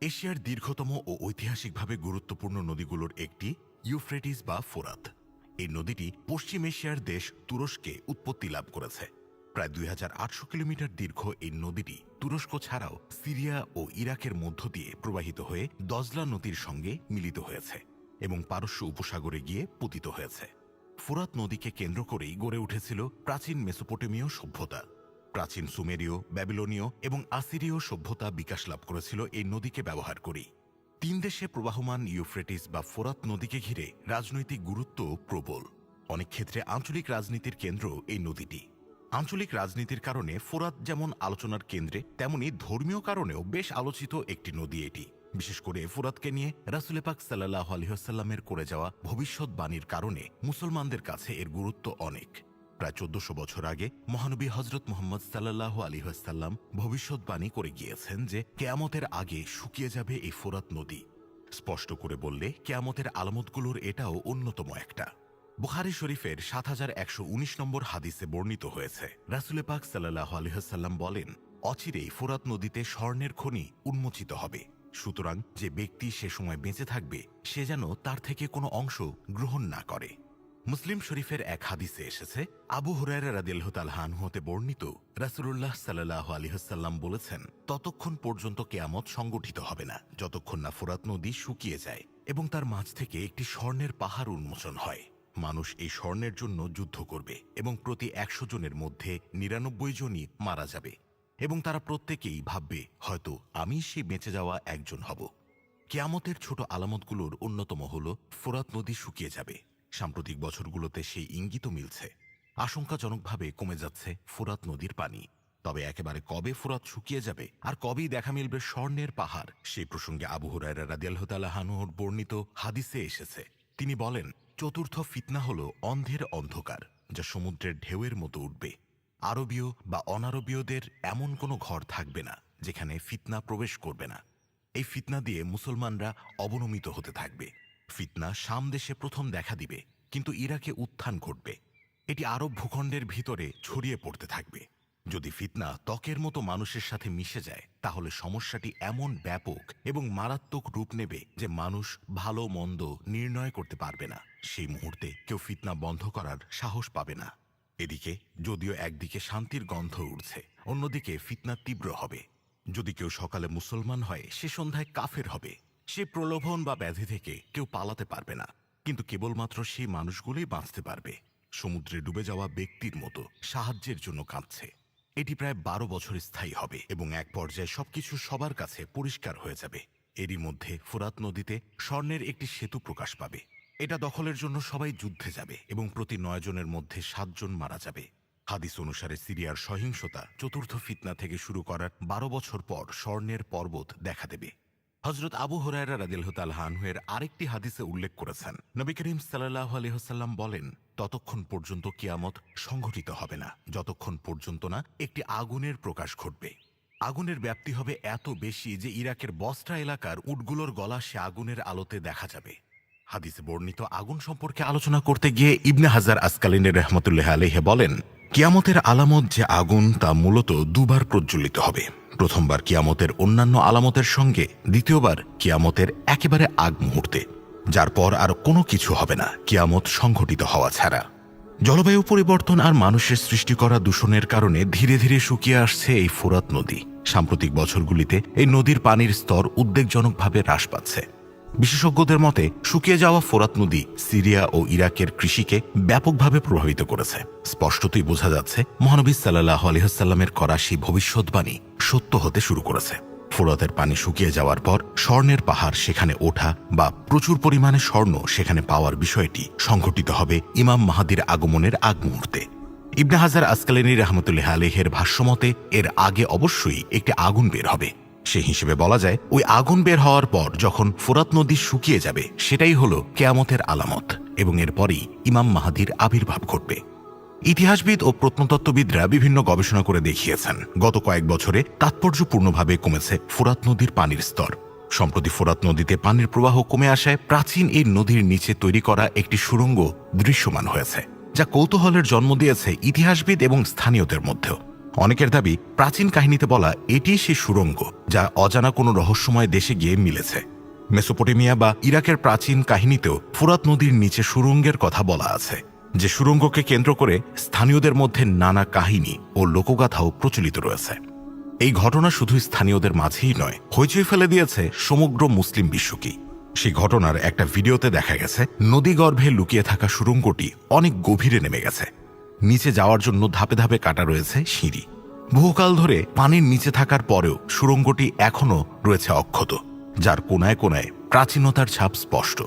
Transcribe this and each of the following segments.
এশিয়ার দীর্ঘতম ও ঐতিহাসিকভাবে গুরুত্বপূর্ণ নদীগুলোর একটি ইউফ্রেটিস বা ফোরাত। এই নদীটি পশ্চিম এশিয়ার দেশ তুরস্কে উৎপত্তি লাভ করেছে। প্রায় দুই হাজার আটশো কিলোমিটার দীর্ঘ এই নদীটি তুরস্ক ছাড়াও সিরিয়া ও ইরাকের মধ্য দিয়ে প্রবাহিত হয়ে দজলা নদীর সঙ্গে মিলিত হয়েছে এবং পারস্য উপসাগরে গিয়ে পতিত হয়েছে। ফোরাত নদীকে কেন্দ্র করেই গড়ে উঠেছিল প্রাচীন মেসোপটেমীয় সভ্যতা। প্রাচীন সুমেরীয়, ব্যাবিলনীয় এবং আসিরীয় সভ্যতা বিকাশ লাভ করেছিল এই নদীকে ব্যবহার করেই তিন দেশে প্রবাহমান ইউফ্রেটিস বা ফোরাত নদীকে ঘিরে রাজনৈতিক গুরুত্ব প্রবল। অনেক ক্ষেত্রে আঞ্চলিক রাজনীতির কেন্দ্র এই নদীটি। আঞ্চলিক রাজনীতির কারণে ফোরাত যেমন আলোচনার কেন্দ্রে, তেমনি ধর্মীয় কারণেও বেশ আলোচিত একটি নদী এটি। বিশেষ করে ফুরাতকে নিয়ে রাসুলে পাক সাল্লাহ আলহিহাস্লামের করে যাওয়া ভবিষ্যৎবাণীর কারণে মুসলমানদের কাছে এর গুরুত্ব অনেক। প্রায় চোদ্দশো বছর আগে মহানবী হজরত মোহাম্মদ সাল্লাহ আলিহাসাল্লাম ভবিষ্যৎবাণী করে গিয়েছেন যে কেয়ামতের আগে শুকিয়ে যাবে এই ফোরাত নদী। স্পষ্ট করে বললে, কেয়ামতের আলামতগুলোর এটাও অন্যতম একটা। বুখারি শরীফের সাত হাজার একশো উনিশ নম্বর হাদিসে বর্ণিত হয়েছে। রাসুলে পাক সাল্লাহ আলহাসাল্লাম বলেন অচিরেই ফোরাত নদীতে স্বর্ণের খনি উন্মোচিত হবে। সুতরাং যে ব্যক্তি সে সময় বেঁচে থাকবে, সে যেন তার থেকে কোনো অংশ গ্রহণ না করে। মুসলিম শরীফের এক হাদিসে এসেছে, আবু হুরায়রা রাদিল্লাহান হতে বর্ণিত রাসুল্লাহ সাল্লাহ আলিহাসাল্লাম বলেছেন, ততক্ষণ পর্যন্ত কেয়ামত সংগঠিত হবে না, যতক্ষণ না ফোরাত নদী শুকিয়ে যায় এবং তার মাঝ থেকে একটি স্বর্ণের পাহাড় উন্মোচন হয়। মানুষ এই স্বর্ণের জন্য যুদ্ধ করবে এবং প্রতি একশো জনের মধ্যে নিরানব্বই জনই মারা যাবে এবং তারা প্রত্যেকেই ভাববে, হয়তো আমি সেই বেঁচে যাওয়া একজন হব। কেয়ামতের ছোট আলামতগুলোর অন্যতম হল, ফোরাত নদী শুকিয়ে যাবে। সাম্প্রতিক বছরগুলোতে সেই ইঙ্গিত মিলছে। আশঙ্কাজনকভাবে কমে যাচ্ছে ফোরাত নদীর পানি। তবে একেবারে কবে ফোরাত শুকিয়ে যাবে আর কবেই দেখা মিলবে স্বর্ণের পাহাড়, সেই প্রসঙ্গে আবু হুরায়রা রাদিয়ালহতালাহানুহর বর্ণিত হাদিসে এসেছে। তিনি বলেন, চতুর্থ ফিতনা হল অন্ধের অন্ধকার, যা সমুদ্রের ঢেউয়ের মতো উঠবে। আরবীয় বা অনারবীয়দের এমন কোনো ঘর থাকবে না, যেখানে ফিতনা প্রবেশ করবে না। এই ফিতনা দিয়ে মুসলমানরা অবনমিত হতে থাকবে। ফিতনা শাম দেশে প্রথম দেখা দিবে, কিন্তু ইরাকে উত্থান ঘটবে। এটি আরব ভূখণ্ডের ভিতরে ছড়িয়ে পড়তে থাকবে। যদি ফিতনা ত্বকের মতো মানুষের সাথে মিশে যায়, তাহলে সমস্যাটি এমন ব্যাপক এবং মারাত্মক রূপ নেবে যে মানুষ ভালো মন্দ নির্ণয় করতে পারবে না। সেই মুহূর্তে কেউ ফিতনা বন্ধ করার সাহস পাবে না। এদিকে, যদিও একদিকে শান্তির গন্ধ উঠছে অন্যদিকে ফিতনা তীব্র হবে। যদি কেউ সকালে মুসলমান হয়, সে সন্ধ্যায় কাফের হবে। সে প্রলোভন বা ব্যাধি থেকে কেউ পালাতে পারবে না, কিন্তু কেবলমাত্র সেই মানুষগুলোই বাঁচতে পারবে। সমুদ্রে ডুবে যাওয়া ব্যক্তির মতো সাহায্যের জন্য কাঁদছে। এটি প্রায় বারো বছর স্থায়ী হবে এবং এক পর্যায়ে সবকিছু সবার কাছে পরিষ্কার হয়ে যাবে। এরই মধ্যে ফুরাত নদীতে স্বর্ণের একটি সেতু প্রকাশ পাবে। এটা দখলের জন্য সবাই যুদ্ধে যাবে এবং প্রতি নয় জনের মধ্যে সাতজন মারা যাবে। হাদিস অনুসারে সিরিয়ার সহিংসতা চতুর্থ ফিতনা থেকে শুরু করার বারো বছর পর স্বর্ণের পর্বত দেখা দেবে। হজরত আবু হরায়রা রাদিলহতালহানহের আরেকটি হাদিসে উল্লেখ করেছেন। নবী করিম সাল্লাহ আলহ্লাম বলেন, ততক্ষণ পর্যন্ত কিয়ামত সংঘটিত হবে না, যতক্ষণ পর্যন্ত না একটি আগুনের প্রকাশ ঘটবে। আগুনের ব্যাপ্তি হবে এত বেশি যে ইরাকের বস্ত্রা এলাকার উটগুলোর গলা সে আগুনের আলোতে দেখা যাবে। হাদিসে বর্ণিত আগুন সম্পর্কে আলোচনা করতে গিয়ে ইবনে হাজার আসকালিনের রহমতুল্লাহ আলহে বলেন, কিয়ামতের আলামত যে আগুন তা মূলত দুবার প্রজ্বলিত হবে। প্রথমবার কিয়ামতের অন্যান্য আলামতের সঙ্গে, দ্বিতীয়বার কিয়ামতের একেবারে আগ মুহূর্তে। যার পর আর কোনো কিছু হবে না, কিয়ামত সংঘটিত হওয়া ছাড়া। জলবায়ু পরিবর্তন আর মানুষের সৃষ্টি করা দূষণের কারণে ধীরে ধীরে শুকিয়ে আসছে এই ফোরাত নদী। সাম্প্রতিক বছরগুলিতে এই নদীর পানির স্তর উদ্বেগজনকভাবে হ্রাস পাচ্ছে। বিশেষজ্ঞদের মতে, শুকিয়ে যাওয়া ফোরাত নদী সিরিয়া ও ইরাকের কৃষিকে ব্যাপকভাবে প্রভাবিত করেছে। স্পষ্টতই বোঝা যাচ্ছে, মহানবী সাল্লাহ আলহামের করা সেই ভবিষ্যৎবাণী সত্য হতে শুরু করেছে। ফোরাতের পানি শুকিয়ে যাওয়ার পর স্বর্ণের পাহাড় সেখানে ওঠা বা প্রচুর পরিমাণে স্বর্ণ সেখানে পাওয়ার বিষয়টি সংঘটিত হবে ইমাম মাহাদির আগমনের আগ মুহূর্তে। ইবনে হাজার আসকালেনী রহমতুল্লাহ আলহের ভাষ্যমতে এর আগে অবশ্যই একটি আগুন বের হবে। সে হিসেবে বলা যায়, ওই আগুন বের হওয়ার পর যখন ফোরাত নদী শুকিয়ে যাবে, সেটাই হলো কেয়ামতের আলামত এবং এরপরই ইমাম মাহাদির আবির্ভাব ঘটবে। ইতিহাসবিদ ও প্রত্নতত্ত্ববিদরা বিভিন্ন গবেষণা করে দেখিয়েছেন। গত কয়েক বছরে তাৎপর্যপূর্ণভাবে কমেছে ফোরাত নদীর পানির স্তর। সম্প্রতি ফোরাত নদীতে পানির প্রবাহ কমে আসায় প্রাচীন এই নদীর নিচে তৈরি করা একটি সুড়ঙ্গ দৃশ্যমান হয়েছে, যা কৌতূহলের জন্ম দিয়েছে ইতিহাসবিদ এবং স্থানীয়দের মধ্যেও। অনেকের দাবি, প্রাচীন কাহিনীতে বলা এটি সেই সুড়ঙ্গ যা অজানা কোনো রহস্যময় দেশে গিয়ে মিলেছে। মেসোপটেমিয়া বা ইরাকের প্রাচীন কাহিনীতেও ফুরাত নদীর নিচে সুড়ঙ্গের কথা বলা আছে। যে সুরঙ্গকে কেন্দ্র করে স্থানীয়দের মধ্যে নানা কাহিনী ও লোকগাথাও প্রচলিত রয়েছে। এই ঘটনা শুধু স্থানীয়দের মাঝেই নয়, হইচই ফেলে দিয়েছে সমগ্র মুসলিম বিশ্বকেই। সেই ঘটনার একটা ভিডিওতে দেখা গেছে নদীগর্ভে লুকিয়ে থাকা সুরঙ্গটি অনেক গভীরে নেমে গেছে। নিচে যাওয়ার জন্য ধাপে ধাপে কাটা রয়েছে সিঁড়ি। বহুকাল ধরে পানির নিচে থাকার পরেও সুরঙ্গটি এখনও রয়েছে অক্ষত, যার কোনায় কোনায় প্রাচীনতার ছাপ স্পষ্ট।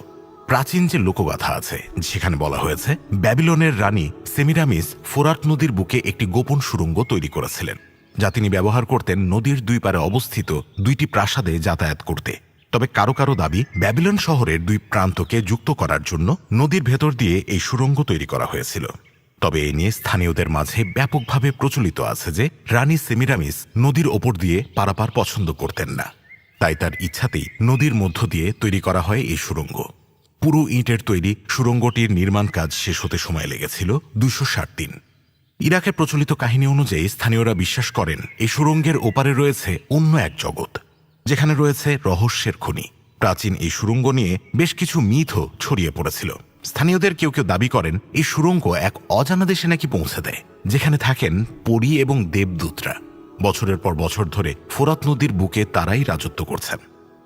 প্রাচীন যে লোকগাথা আছে সেখানে বলা হয়েছে, ব্যাবিলনের রানী সেমিরামিস ফোরাট নদীর বুকে একটি গোপন সুরঙ্গ তৈরি করেছিলেন, যা তিনি ব্যবহার করতেন নদীর দুই পারে অবস্থিত দুইটি প্রাসাদে যাতায়াত করতে। তবে কারও কারও দাবি, ব্যাবিলন শহরের দুই প্রান্তকে যুক্ত করার জন্য নদীর ভেতর দিয়ে এই সুরঙ্গ তৈরি করা হয়েছিল। তবে এ নিয়ে স্থানীয়দের মাঝে ব্যাপকভাবে প্রচলিত আছে যে, রানী সেমিরামিস নদীর ওপর দিয়ে পারাপার পছন্দ করতেন না। তাই তার ইচ্ছাতেই নদীর মধ্য দিয়ে তৈরি করা হয় এই সুড়ঙ্গ পুরো ইটের তৈরি সুড়ঙ্গটির নির্মাণ কাজ শেষ হতে সময় লেগেছিল দুশো ষাট দিন। ইরাকের প্রচলিত কাহিনী অনুযায়ী স্থানীয়রা বিশ্বাস করেন, এই সুড়ঙ্গের ওপারে রয়েছে অন্য এক জগৎ, যেখানে রয়েছে রহস্যের খনি। প্রাচীন এই সুড়ঙ্গ নিয়ে বেশ কিছু মিথও ছড়িয়ে পড়েছিল। স্থানীয়দের কেউ কেউ দাবি করেন, এই সুড়ঙ্গ এক অজানা দেশে নাকি পৌঁছে দেয়, যেখানে থাকেন পরী এবং দেবদূতরা। বছরের পর বছর ধরে ফোরাত নদীর বুকে তারাই রাজত্ব করছেন।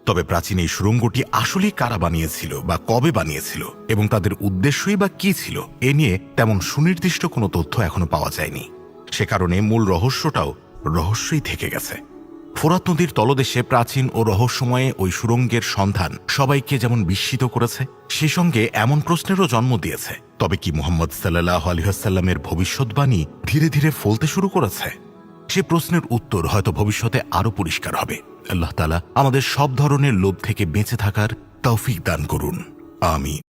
তবে প্রাচীন এই সুড়ঙ্গটি আসলেই কারা বানিয়েছিল বা কবে বানিয়েছিল এবং তাদের উদ্দেশ্যই বা কি ছিল, এ নিয়ে তেমন সুনির্দিষ্ট কোনো তথ্য এখনও পাওয়া যায়নি। সে কারণে মূল রহস্যটাও রহস্যই থেকে গেছে। ফোরাত নদীর তলদেশে প্রাচীন ও রহস্যময়ে ওই সুরঙ্গের সন্ধান সবাইকে যেমন বিস্মিত করেছে, সে সঙ্গে এমন প্রশ্নেরও জন্ম দিয়েছে। তবে কি মোহাম্মদ সাল্লাহ আলহাসাল্লামের ভবিষ্যৎবাণী ধীরে ধীরে ফলতে শুরু করেছে? সে প্রশ্নের উত্তর হয়তো ভবিষ্যতে আরও পরিষ্কার হবে। আল্লাহ তালা আমাদের সব ধরনের লোভ থেকে বেঁচে থাকার তৌফিক দান করুন। আমি